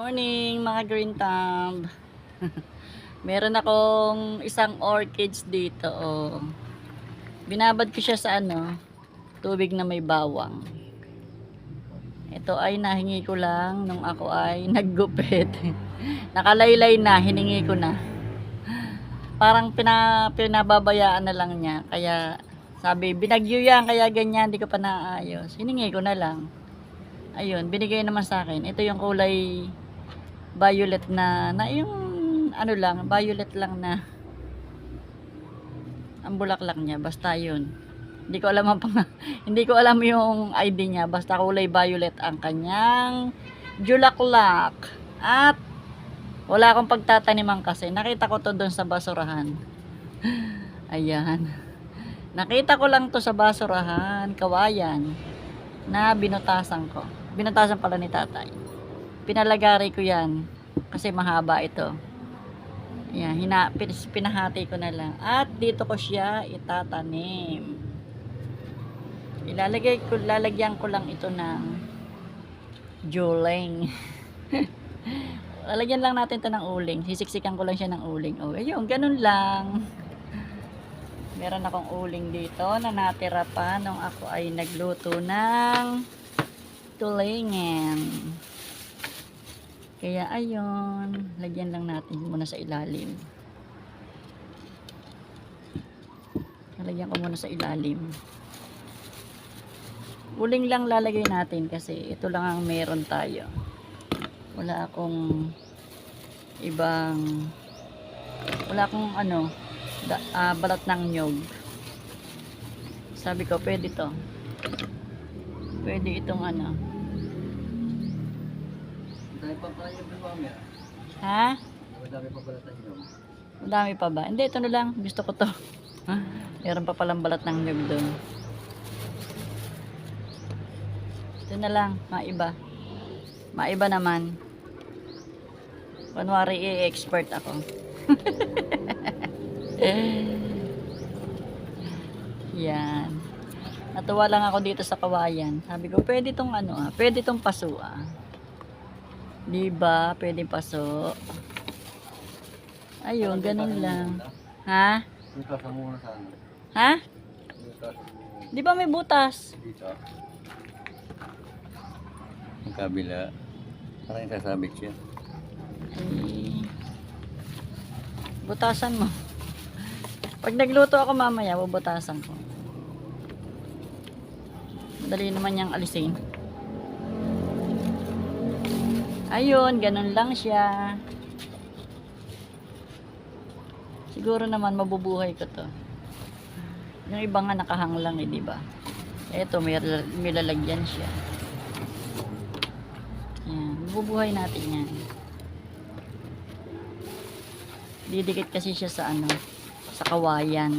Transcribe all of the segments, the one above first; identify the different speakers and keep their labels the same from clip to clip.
Speaker 1: Morning mga green thumb. Meron akong isang orchids dito. Oh. Binabad ko siya sa ano, tubig na may bawang. Ito ay nahingi ko lang nung ako ay naggupit. Nakalaylay na, hiningi ko na. Parang pina, pinababayaan na lang niya. Kaya sabi, binagyo yan, kaya ganyan, hindi ko pa naayos. Hiningi ko na lang. Ayun, binigay naman sa akin. Ito yung kulay violet na, na yung ano lang, violet lang na ang bulaklak niya. Basta yun. Hindi ko alam ang pang, hindi ko alam yung ID niya. Basta kulay violet ang kanyang julaklak. At wala akong pagtataniman kasi. Nakita ko to doon sa basurahan. Ayan. Nakita ko lang to sa basurahan, kawayan, na binutasan ko. Binutasan pala ni tatay. Pinalagari ko yan kasi mahaba ito. Ayan, hina, pin- pinahati ko na lang. At dito ko siya itatanim. Ilalagay ko, lalagyan ko lang ito ng juling. Lalagyan lang natin ito ng uling. Sisiksikan ko lang siya ng uling. O, ayun, ganun lang. Meron akong uling dito na natira pa nung ako ay nagluto ng tulingan. Kaya ayun, lagyan lang natin muna sa ilalim. Lagyan ko muna sa ilalim. Uling lang lalagay natin kasi ito lang ang meron tayo. Wala akong ibang wala akong ano da, ah, balat ng nyog. Sabi ko, pwede to. Pwede itong ano.
Speaker 2: Dahil pa pala yung buwamya.
Speaker 1: Ha?
Speaker 2: Madami pa pala tayo.
Speaker 1: Madami pa ba? Hindi, ito na lang. Gusto ko to. Ha? Meron pa palang balat ng nyog doon. Ito na lang. Maiba. Maiba naman. Kunwari, i-expert ako. Yan. Natuwa lang ako dito sa kawayan. Sabi ko, pwede tong ano ah, pwede tong paso ah. Diba? Pwede paso. Ayun, ganun lang. Ha?
Speaker 2: Sa muna sana.
Speaker 1: Ha?
Speaker 2: Dito sa muna.
Speaker 1: Di ba may butas?
Speaker 2: Dito. Ang kabila. Parang yung sasabit siya.
Speaker 1: Butasan mo. Pag nagluto ako mamaya, bubutasan ko. Madali naman niyang alisin. Ayun, ganun lang siya. Siguro naman mabubuhay ko to. Yung iba nga nakahang lang eh, di ba? Eto, may, may lalagyan siya. Yan, mabubuhay natin yan. Didikit kasi siya sa ano, sa kawayan.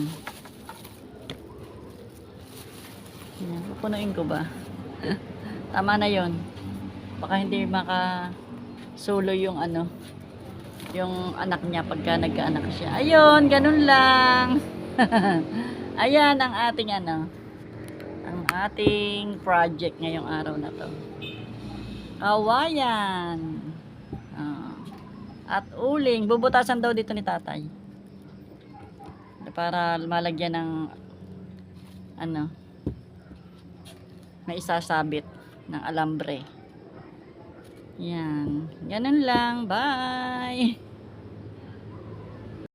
Speaker 1: Yan, pupunuin ko ba? Tama na yon. Baka hindi maka solo yung ano, yung anak niya pagka nagkaanak siya. Ayun, ganun lang. Ayan ang ating ano, ang ating project ngayong araw na to. Kawayan. Ah. At uling, bubutasan daw dito ni tatay. Para malagyan ng ano, may isasabit ng alambre. Yan. Ganun lang. Bye!